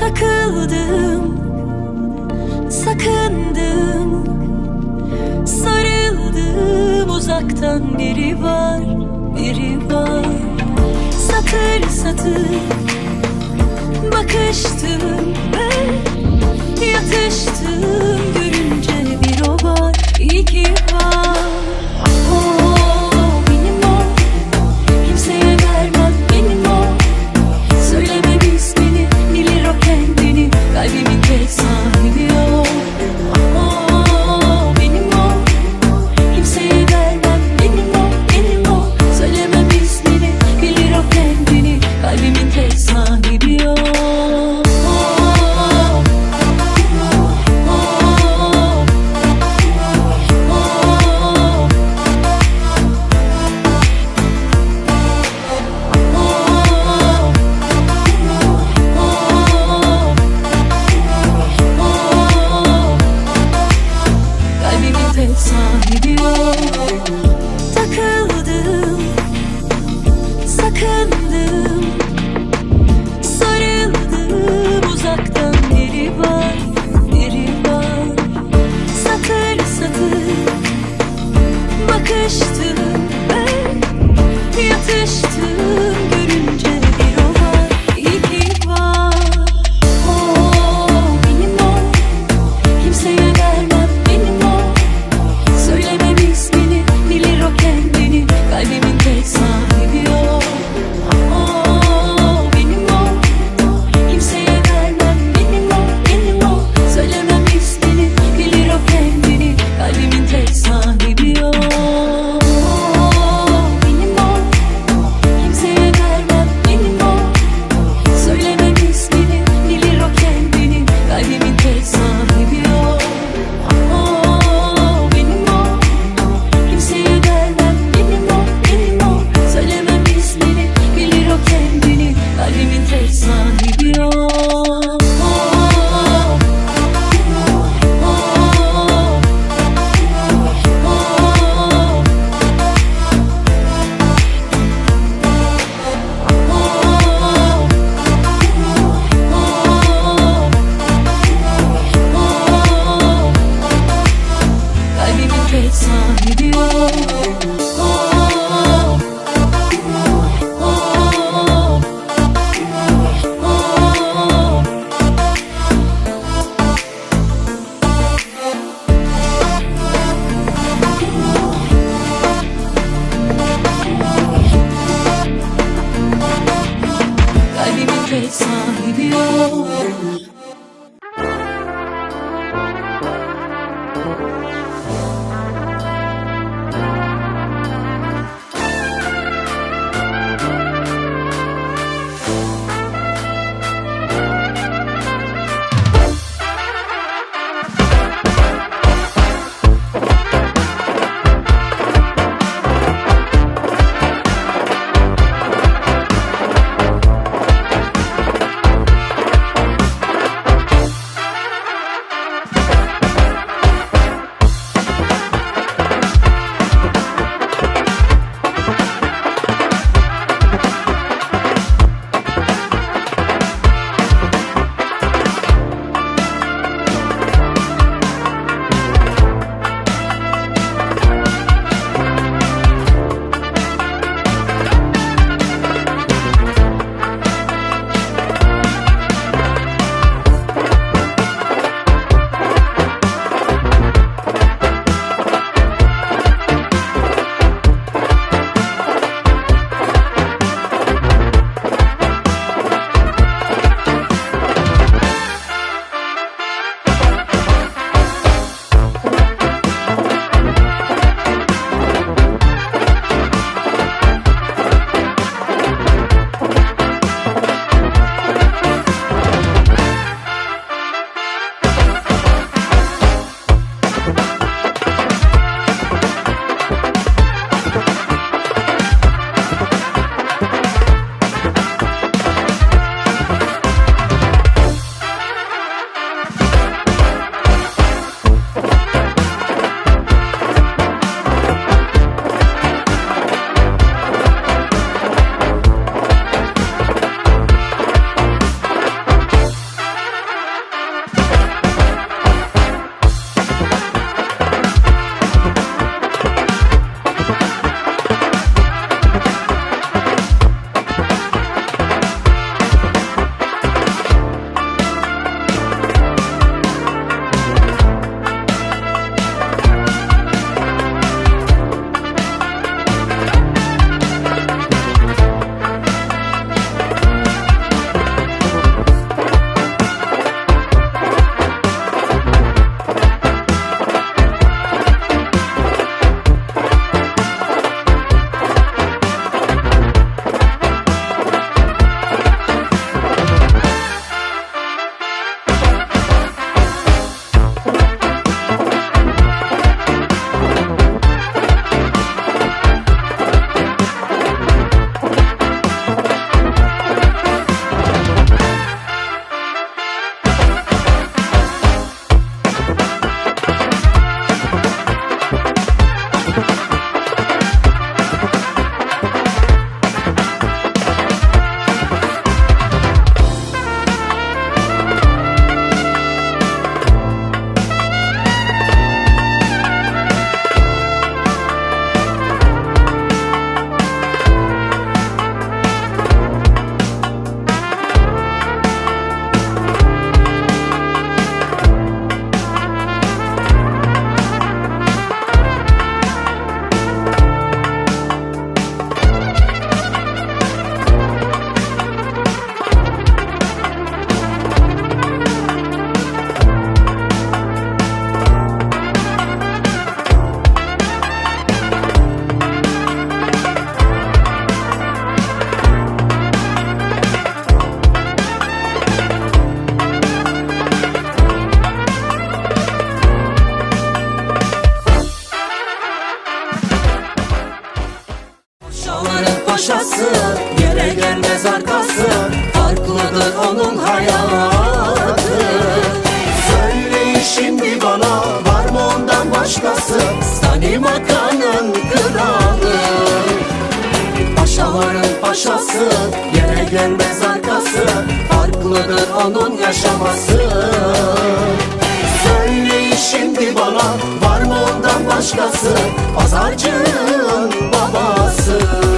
takıldım Sakındım. Sarıldım uzaktan biri var Biri var. Satır satır Bakıştım ve Yatıştım. Görünce bir o var İyi onun yaşaması Söyle şimdi bana Var mı ondan başkası? Pazarcının babası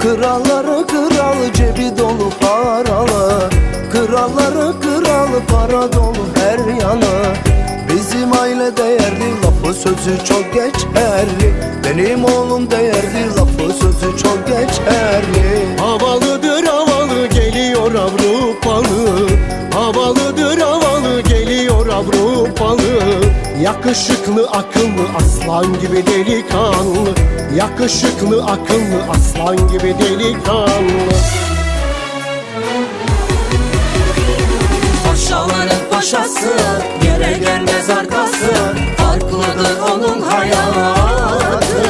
Kralları kral cebi dolu paralı. Kralları kral para dolu her yanı. Bizim aile değerli lafı sözü çok geçerli. Benim oğlum değerli lafı sözü çok geçerli. Havalı Yakışıklı akıllı aslan gibi delikanlı. Yakışıklı akıllı aslan gibi delikanlı. Paşaların paşası Yere gelmez arkası. Farklıdır onun hayatı.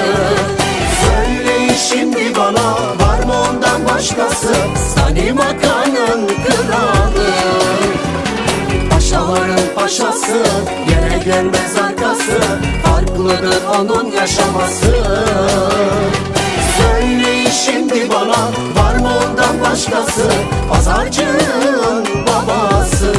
Söyle şimdi bana Var mı ondan başkası? Sani Makan'ın kralı Paşaların paşası Yere gelmez arkası Farklıdır onun yaşaması. Söyle şimdi bana Var mı ondan başkası Pazarcının babası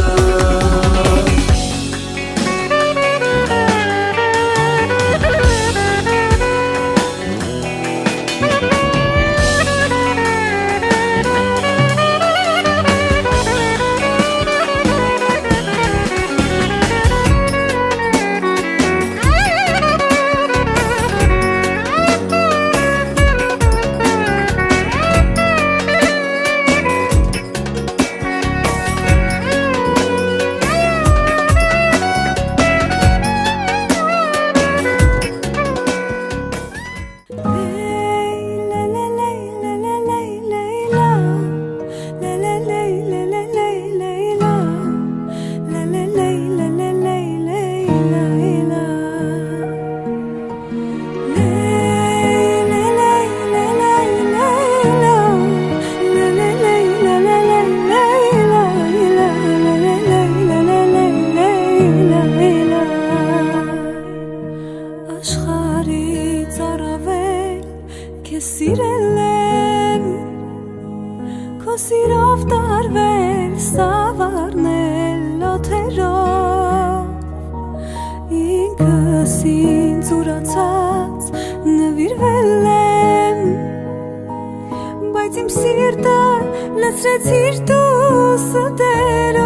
լցրեցիր դու ստերով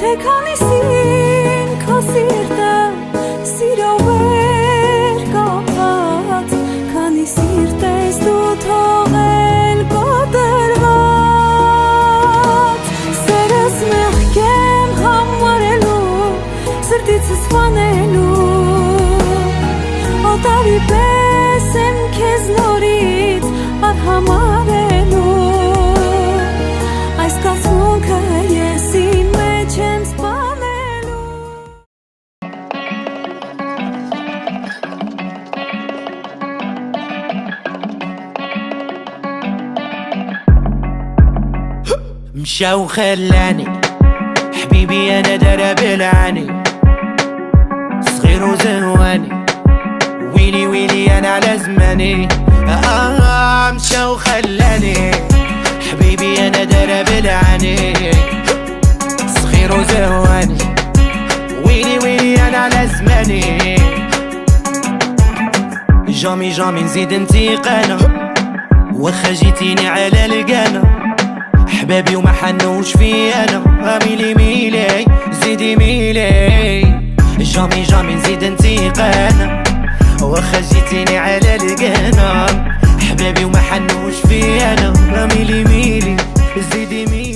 Թե քանիսին քո սիրտը սիրով էր կապված Քանի սիրտ ես դու թողել կոտրված Սերս մեղքեմ համարելու Սրտիցս վանելու Օտարի պես مشى وخلاني حبيبي أنا درب العاني صغير وزهواني ويلي ويلي أنا على زماني. آه مشى وخلاني حبيبي أنا درب العاني صغير وزهواني ويلي ويلي أنا على زماني. جامي جامي نزيد انتقانا. وخا جيتيني على القانا حبابي وما حنوش في أنا. ميلي ميلي زيدي ميلي. جامي جامي نزيد انتقانا واخا جيتيني على القانا. حبابي وما حنوش في أنا. ميلي ميلي زيدي ميلي.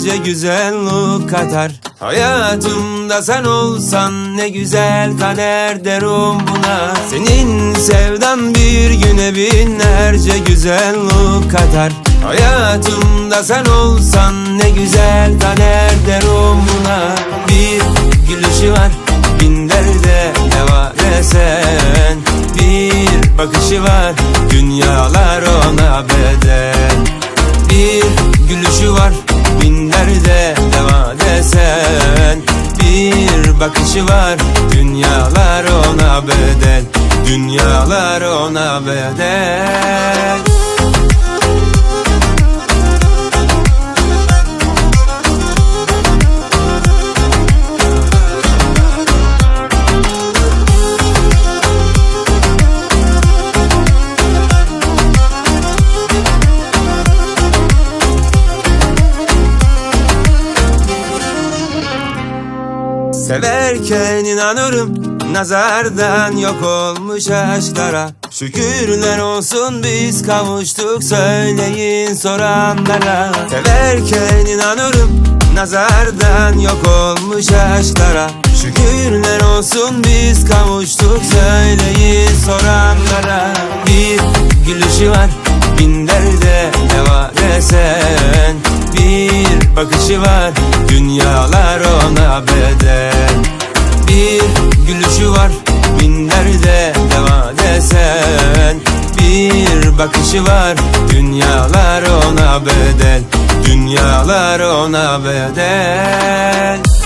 Binlerce güzellik katar Hayatımda sen olsan ne güzel kader derim buna. Senin sevdan bir güne binlerce güzellik katar Hayatımda sen olsan ne güzel kader derim buna. Bir gülüşü var bakışı var. Dünyalar ona bedel. Dünyalar ona bedel Severken inanırım Nazardan yok olmuş aşklara. Şükürler olsun biz kavuştuk Söyleyin soranlara. Severken inanırım Nazardan yok olmuş aşklara. Şükürler olsun biz kavuştuk Söyleyin soranlara. Bir gülüşü var bin derde deva desen Bir bakışı var dünyalar ona bedel. Bir gülüşü var bin derde deva desen Bir bakışı var dünyalar ona bedel. Dünyalar ona bedel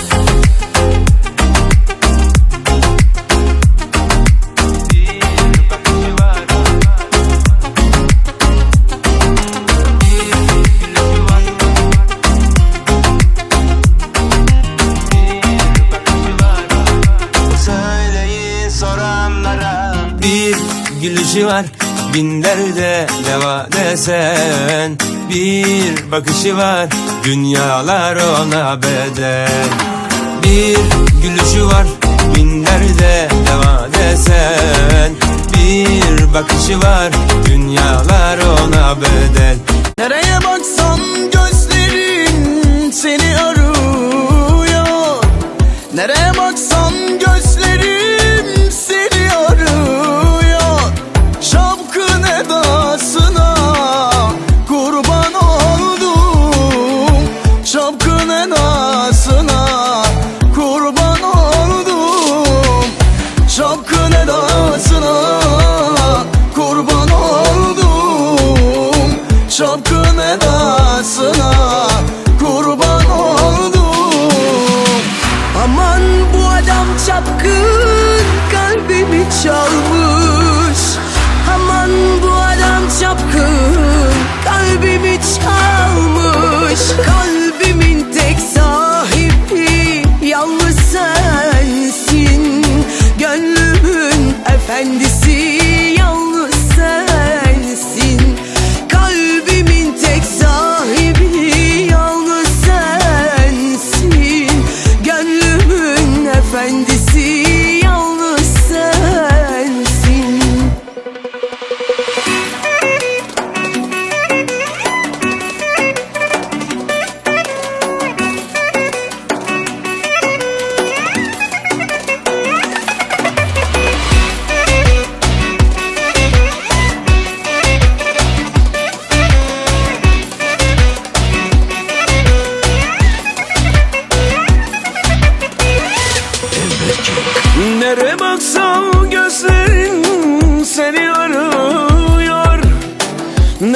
gülüşü var bin deva desen. Bir bakışı var dünyalar ona bedel. Bir gülüşü var bin derde deva desen. Bir bakışı var dünyalar ona bedel. Nereye baksan gözlerin seni arıyor. Nereye baksan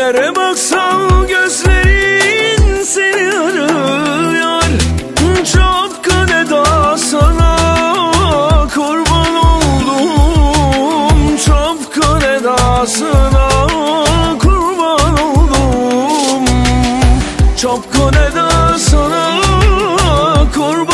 Nerelere baksam gözlerin seni arıyor. Çok kadeda sana kurban oldum. Çok kadeda sana kurban oldum. Çok kadeda sana kurban